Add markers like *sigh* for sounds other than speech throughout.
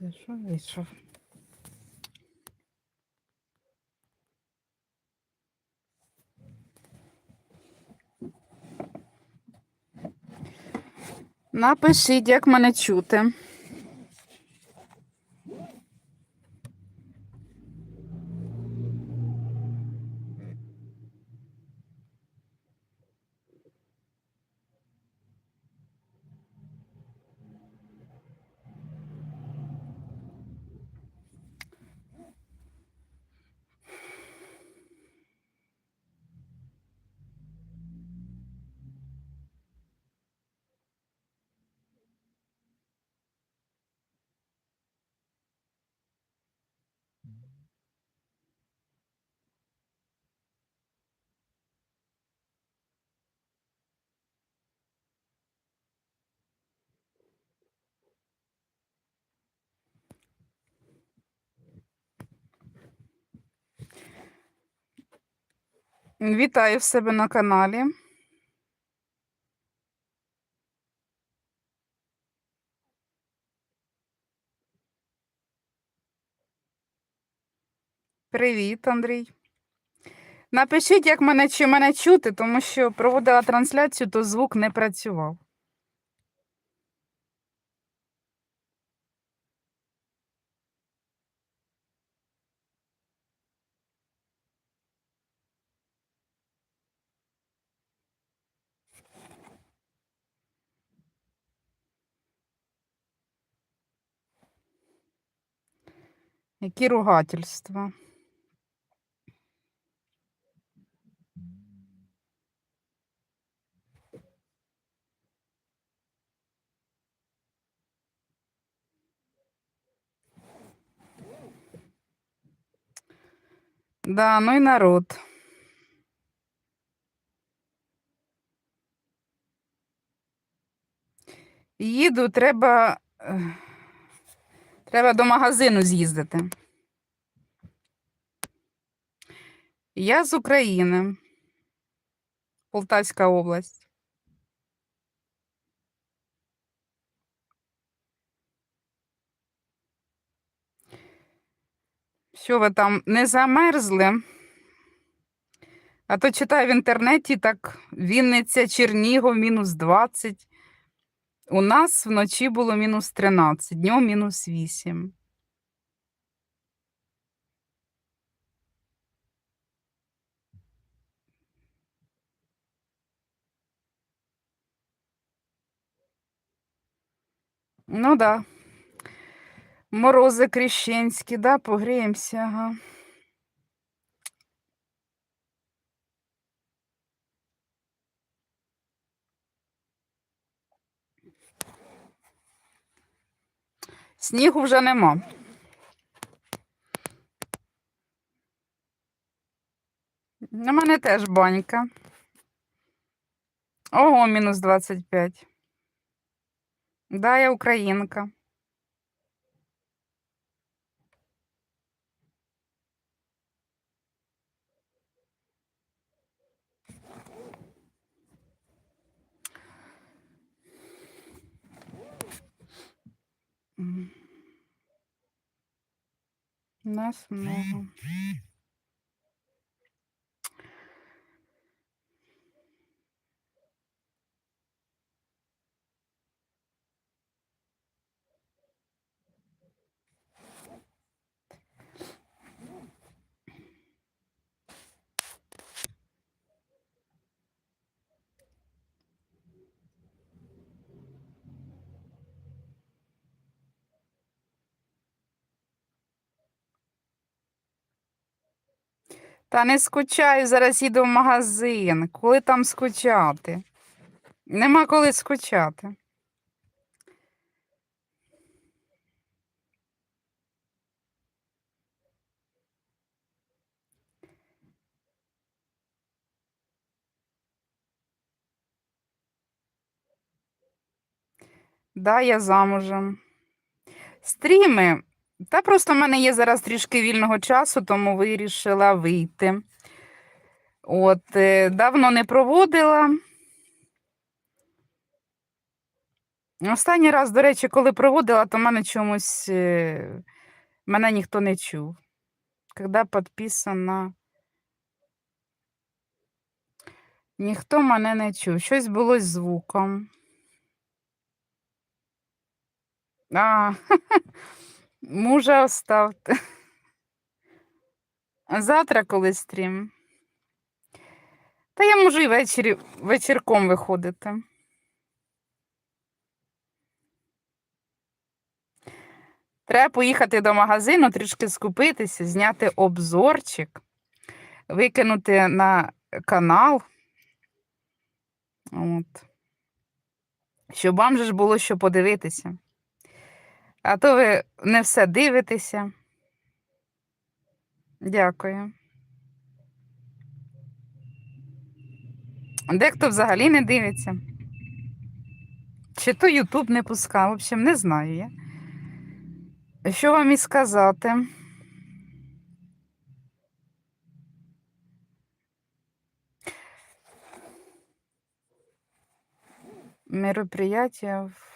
Зайшов, вийшов. Напишіть, як мене чути. Вітаю в себе на каналі. Привіт, Андрій. Напишіть, як мене чи мене чути, тому що проводила трансляцію, то звук не працював. Які ругательства. Да, ну і народ. Їду, треба, е, треба до магазину з'їздити. Я з України, Полтавська область. Що ви там не замерзли? А то читаю в інтернеті, так Вінниця, Чернігов, мінус 20. У нас вночі було мінус 13, днем мінус 8. Ну да. Морози крещенські, да, погріємося, ага. Снігу вже нема. У мене теж банька. Ого, мінус 25. Да, я українка. М. Нас много. Та не скучаю, зараз їду в магазин. Коли там скучати? Нема коли скучати. Да, я замужем. Стріми. Та просто в мене є зараз трішки вільного часу, тому вирішила вийти. От, е, давно не проводила. Останній раз, до речі, коли проводила, то мене чомусь е, мене ніхто не чув. Когда підписана. Ніхто мене не чув. Щось було з звуком. А, *laughs* мужа оставте. Завтра коли стрім. Та я можу і ввечері вечірком виходити. Треба поїхати до магазину, трішки скупитися, зняти обзорчик, викинути на канал. От. Щоб вам же ж було що подивитися. А то ви не все дивитеся. Дякую. Дехто взагалі не дивиться. Чи то Ютуб не пускав, в общем, не знаю я. Що вам і сказати? Мероприятия. в-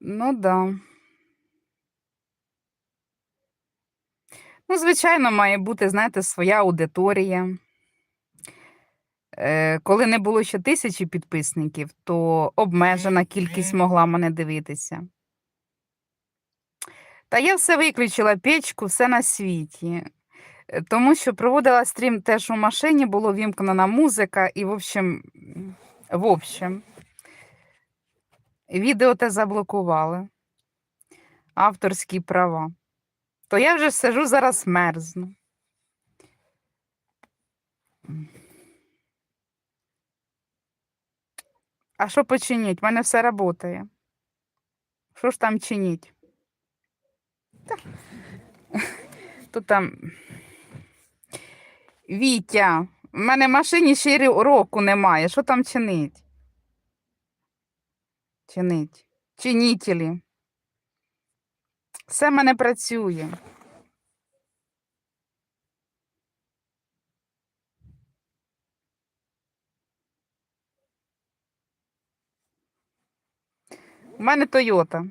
Ну да. Ну, звичайно, має бути, знаєте, своя аудиторія. Е, коли не було ще тисячі підписників, то обмежена кількість могла мене дивитися. Та я все виключила печку, все на світі. Е, Тому що проводила стрім теж у машині, було вімкнена музика, і, в общем, в общем, відео те заблокували. Авторські права. То я вже сижу зараз мерзну. А що починіть? У мене все працює. Що ж там чиніть? Та. То там. Вітя, в мене машині ще року немає. Що там чинить? Чинить. Чинітелі. Все в мене працює. У мене Тойота.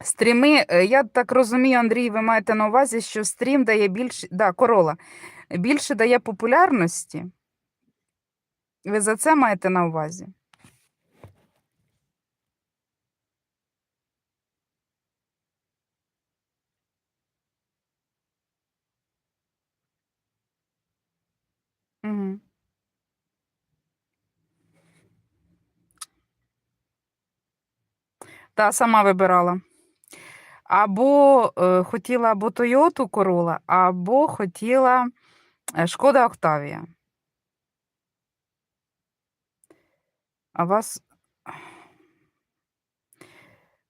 Стріми, е, я так розумію, Андрій, ви маєте на увазі, що стрім дає більше, да, корола, більше дає популярності. Ви за це маєте на увазі? Угу. Та сама вибирала. Або е, хотіла або Toyota Corolla, або хотіла е, Шкода Октавія. А вас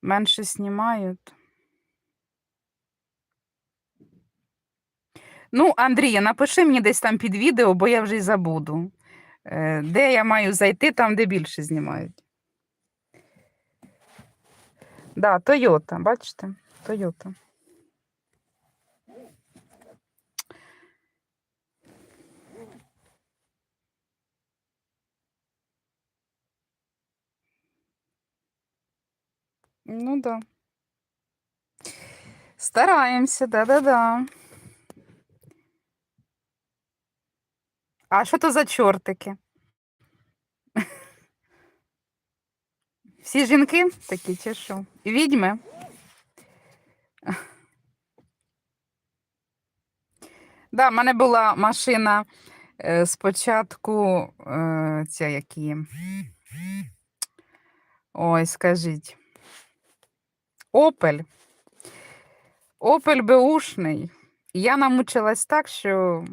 менше знімають. Ну, Андрія, напиши мені десь там під відео, бо я вже й забуду. Е, Де я маю зайти, там, де більше знімають. Да, Toyota, бачите? Toyota. Ну да. Стараємося, да-да-да. А що то за чортики? *laughs* Всі жінки такі, чи що? Відьми? Да, в мене була машина е, спочатку, е, ця які. Ой, скажіть. Опель. Опель беушний. Я намучилась так, що.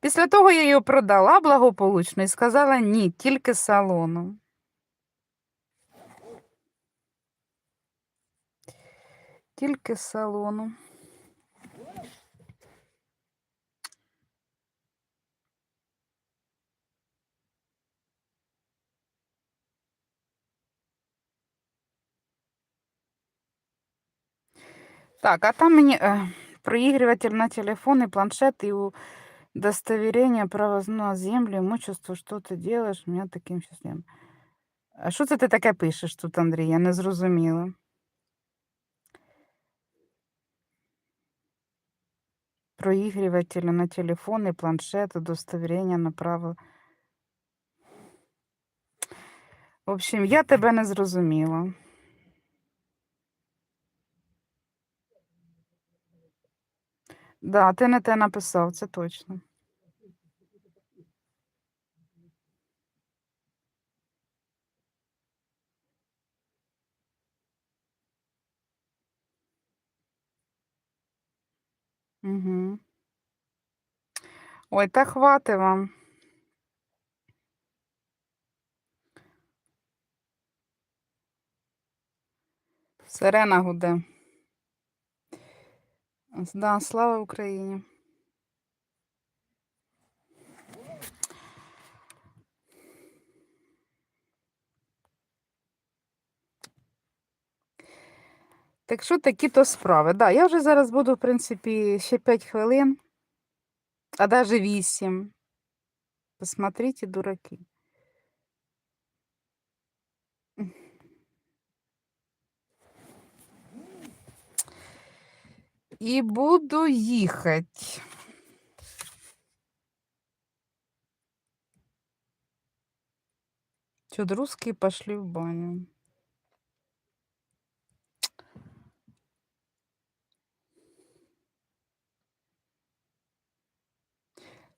Після того я його продала благополучно і сказала ні, тільки салону. Тільки салону. Так, а там мені е, проігріватель на телефон і планшет, і удостоверение права на землю, имущество, що ти делаешь, мене таким щасливим. А що це ти таке пишеш тут, Андрій? Я не зрозуміла. Проігрівателі на телефон і планшет, удостоверення на право. В общем, я тебе не зрозуміла. Да, ти не те написав, це точно. Угу. Ой, та хвати вам. Сирена гуде. Да, слава Україні. Так що такі то справи. Да, я вже зараз буду, в принципі, ще 5 хвилин, а навіть 8. Посмотрите, дураки. І буду їхати. Чуд русские пошли в баню.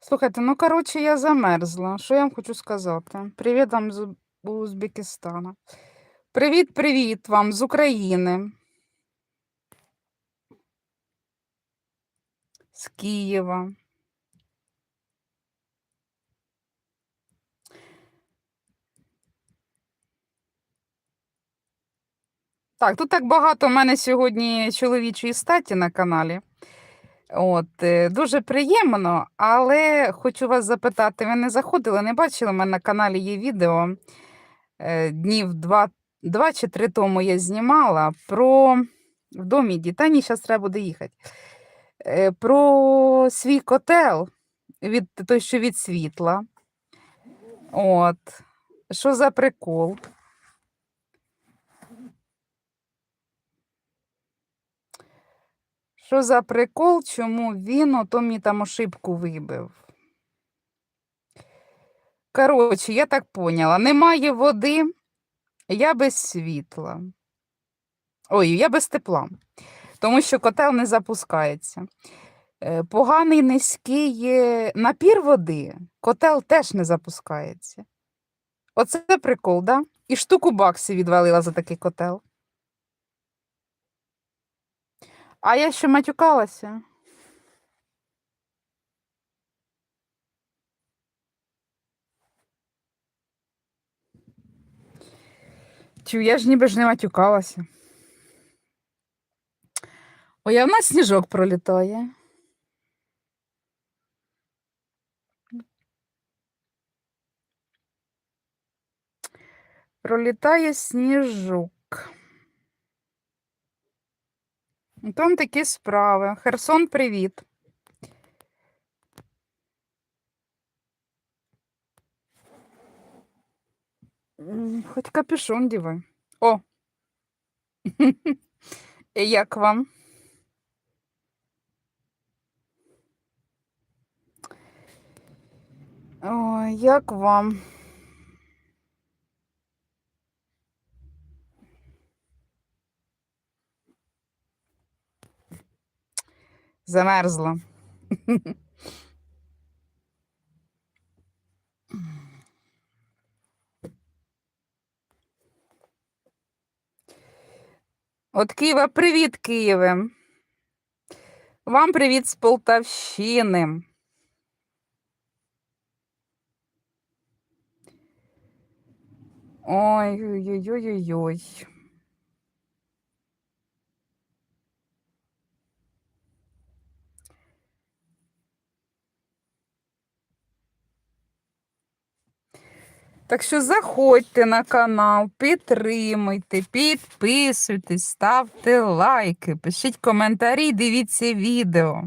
Слухайте, ну коротше, я замерзла. Що я вам хочу сказати? Привіт вам з Уз- Узбекистана. Привіт, привіт вам з України. З Києва. Так, тут так багато у мене сьогодні чоловічої статі на каналі. От, е, дуже приємно, але хочу вас запитати, ви не заходили, не бачили, у мене на каналі є відео е, днів два, два чи три тому я знімала про в домі дітей, зараз треба буде їхати. Е, Про свій котел від той, що від світла. От. Що за прикол? Що за прикол, чому він ото мені там ошибку вибив? Коротше, я так поняла, немає води, я без світла. Ой, я без тепла, тому що котел не запускається. Е, Поганий низький напір води, котел теж не запускається. Оце прикол, да? І штуку баксів відвалила за такий котел. А я ще матюкалася. Чу, я ж ніби ж не матюкалася. Ой, а в нас сніжок пролітає. Пролітає сніжок. Там такі справи. Херсон, привіт. Хоч капюшон дівай. О. *laughs* Як вам? Ой, як вам? Замерзла. От Києва, привіт, Києве. Вам привіт з Полтавщини. Ой-ой-ой-ой-ой. Так що заходьте на канал, підтримуйте, підписуйтесь, ставте лайки, пишіть коментарі, дивіться відео.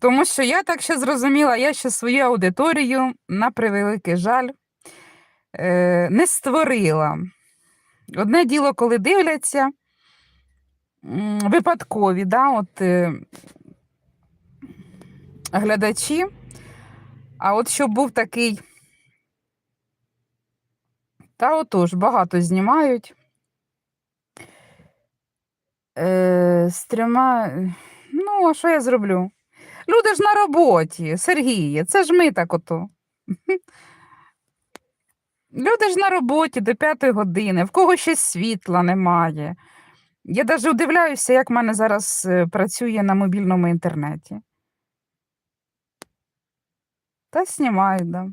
Тому що я так ще зрозуміла, я ще свою аудиторію, на превеликий жаль, е, не створила. Одне діло, коли дивляться випадкові, да, от, е, глядачі. А от щоб був такий. Та отож, багато знімають. Е, з трьома. Ну, а що я зроблю? Люди ж на роботі, Сергіє, це ж ми так ото. Люди ж на роботі до п'ятої години, в кого ще світла немає. Я навіть удивляюся, як в мене зараз е, працює на мобільному інтернеті. Та знімають, да.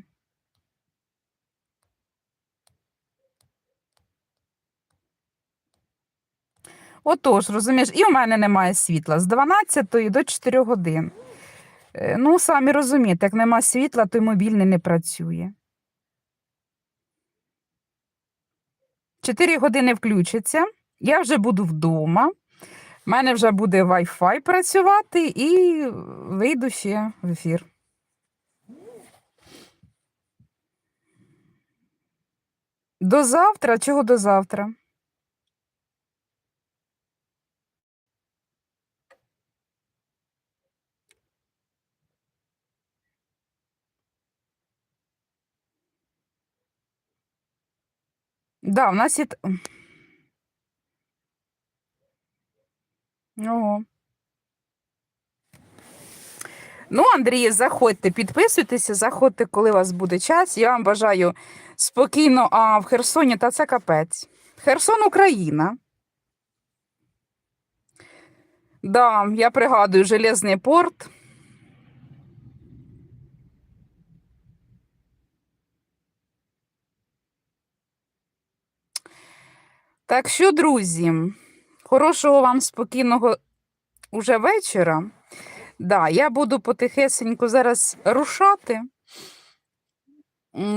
Отож, розумієш, і в мене немає світла з 12 до 4 годин. Е, Ну, самі розумієте, як нема світла, то й мобільний не працює. 4 години включиться, я вже буду вдома, в мене вже буде Wi-Fi працювати і вийду ще в ефір. До завтра? Чого до завтра? Да, у нас є. Ого. Ну, Андрій, заходьте, підписуйтеся, заходьте, коли у вас буде час. Я вам бажаю спокійно, а в Херсоні та це капець. Херсон Україна. Да, я пригадую Железний порт. Так що, друзі, хорошого вам спокійного уже вечора. Да, я буду потихесеньку зараз рушати.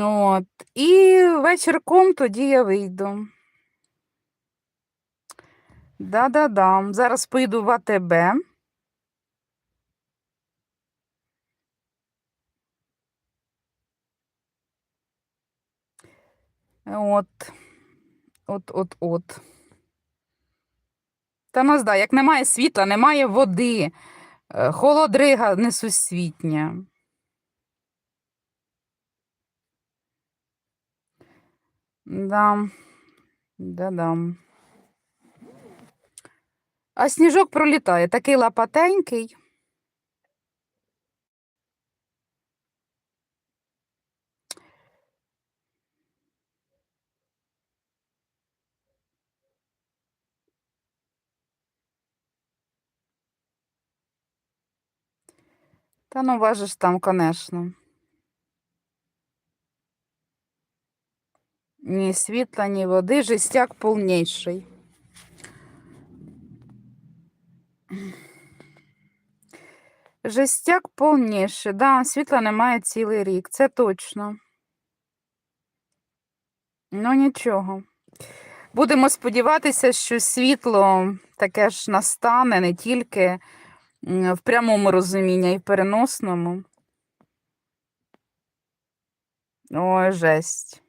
От. І вечірком тоді я вийду. Да-да-да. Зараз поїду в АТБ. От. От, от, от. Та ну, да, як немає світла, немає води, е, холодрига несусвітня. Да. Да-да. А сніжок пролітає, такий лапатенький. Та ну важиш там, конечно. Ні світла, ні води, жестяк повніший. Жестяк повніший, да, світла немає цілий рік, це точно. Ну нічого. Будемо сподіватися, що світло таке ж настане не тільки в прямому розумінні, в переносному. Ой, жесть.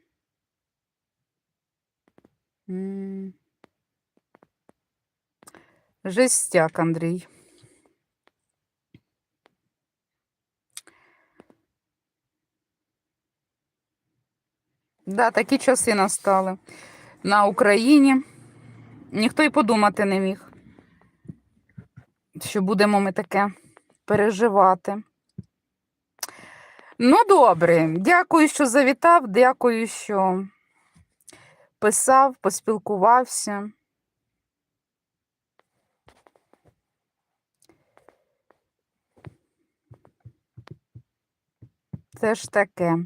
Жестяк, Андрій. Да, такі часи настали на Україні. Ніхто й подумати не міг, що будемо ми таке переживати. Ну, добре, дякую, що завітав, дякую, що писав, поспілкувався. Це ж таке.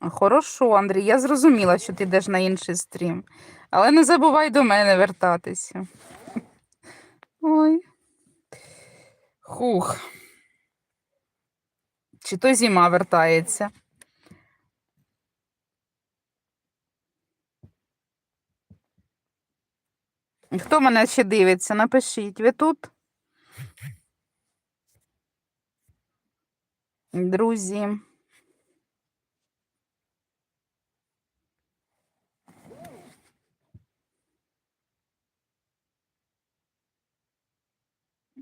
Хорошо, Андрій, я зрозуміла, що ти йдеш на інший стрім. Але не забувай до мене вертатися. Ой. Хух. Чи то зима вертається. Хто мене ще дивиться? Напишіть. Ви тут? Друзі.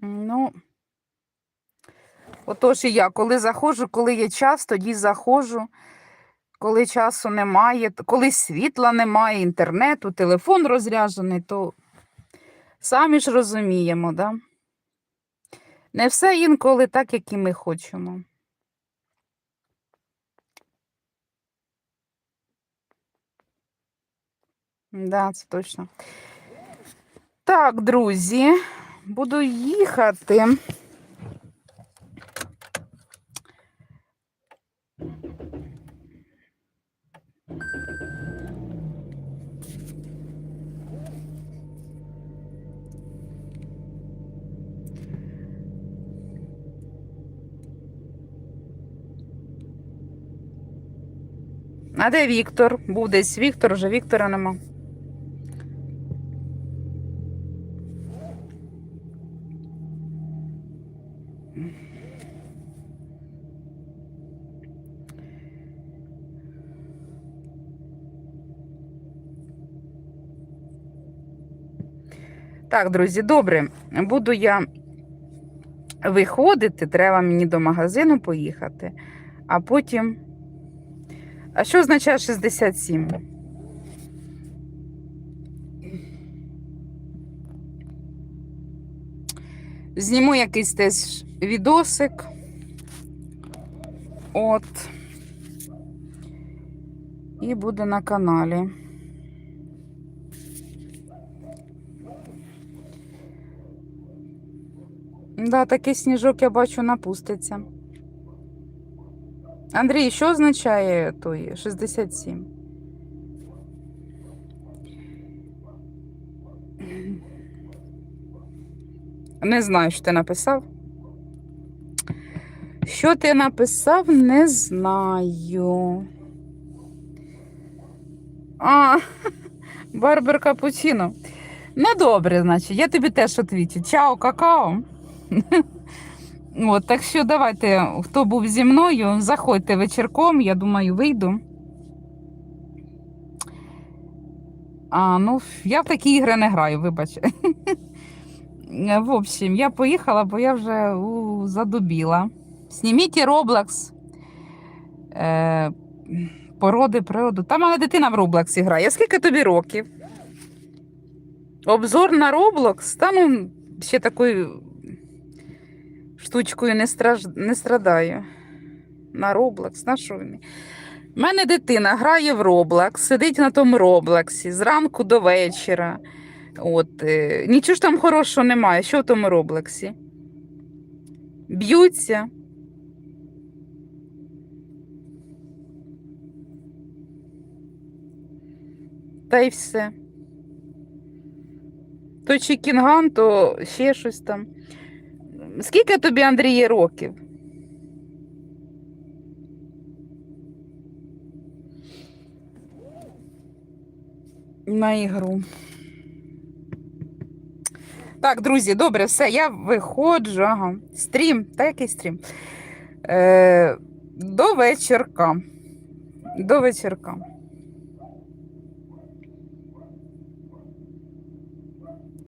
Ну, отож і я, коли заходжу, коли є час, тоді заходжу. Коли часу немає, коли світла немає, інтернету, телефон розряджений, то самі ж розуміємо, да? Не все інколи так, як і ми хочемо. Да, це точно. Так, друзі, буду їхати. А де Віктор? Був десь Віктор, вже Віктора нема. Так, друзі, добре. Буду я виходити, треба мені до магазину поїхати, а потім. А що означає 67? Зніму якийсь теж відосик. От. І буде на каналі. Да, такий сніжок я бачу напуститься. Андрій, що означає той 67? Не знаю, що ти написав. Що ти написав, не знаю. А, Барбер Капучино. Ну, добре, значить, я тобі теж відвічу. Чао, какао. *laughs* От, так що давайте, хто був зі мною, заходьте вечірком, я думаю, вийду. А, ну, я в такі ігри не граю, вибач. *laughs* В общем, я поїхала, бо я вже у, задубіла. Сніміть Roblox. Е, породи, природу. Там мене дитина в Роблоксі грає. Скільки тобі років? Обзор на Roblox? Та ну, ще такою штучкою не, страж... не страдаю. На Roblox, на що він? У мене дитина грає в Roblox, сидить на тому Роблоксі зранку до вечора. От, е, нічого ж там хорошого немає. Що в тому Роблоксі? Б'ються. Та й все. То Чікінган, то ще щось там. Скільки тобі, Андріє, років? На ігру. Так, друзі, добре, все, я виходжу. Ага. Стрім, та який стрім? Е, до вечірка. До вечірка.